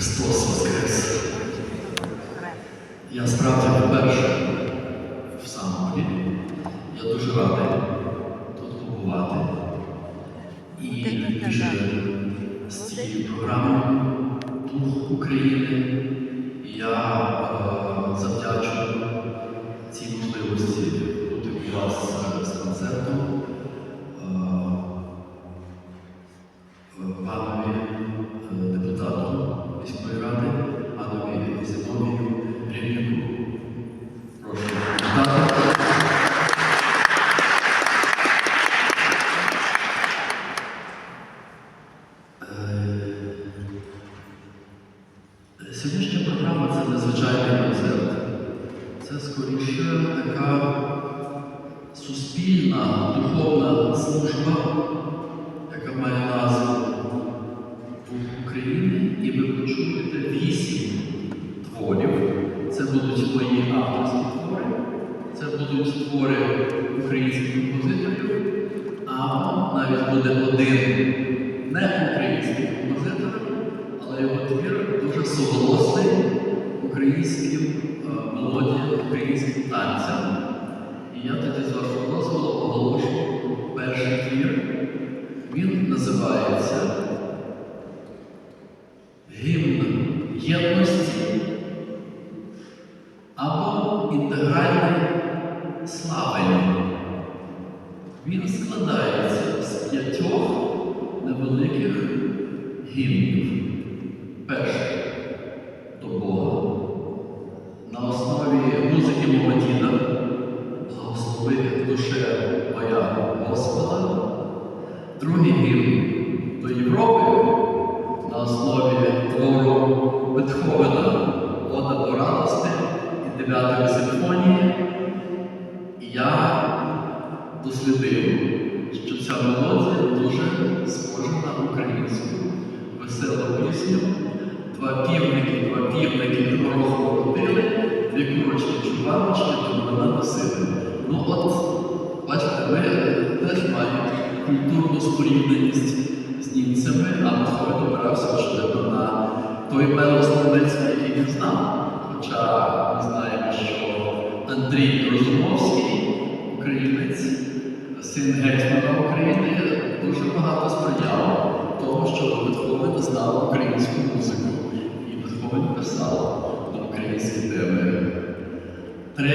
Христос Воскрес! Я справді вперше в Самборі. Я дуже радий тут побувати. І більше з цією програмою Дух України. Сьогоднішня програма це незвичайний концерт. Це скоріше така суспільна духовна служба, яка має назву України, і ви почуєте вісім творів. Це будуть мої авторські твори, це будуть твори українських композиторів, або навіть буде один не твір дуже суголосний українським е, мелодіям, українським танцям. І я тоді з вашого дозволу оголошу перший твір. Він називається Гімн єдності або інтегральний славень. Він складається з п'ятьох невеликих гімнів. Перший до Бога. На основі музики Момотіна благослови душе моя Господа. Другий гімн до Європи на основі твору Бетховена Ода до радости і дев'ятої симфонії. І я дослідив, що ця мелодія дуже схожа на українську веселу пісню. Два півники, два півники гороху ходили, дві курочки чуваночки, то вона носили. Ну от, бачите, ми теж маємо культурну спорідненість з німцями, а Михайло добирався очевидно на той мелословець, який він знав. Хоча ми знаємо, що Андрій Розумовський, українець, син гетьмана України, дуже багато сприяв тому, що Бетховен знав українську музику. І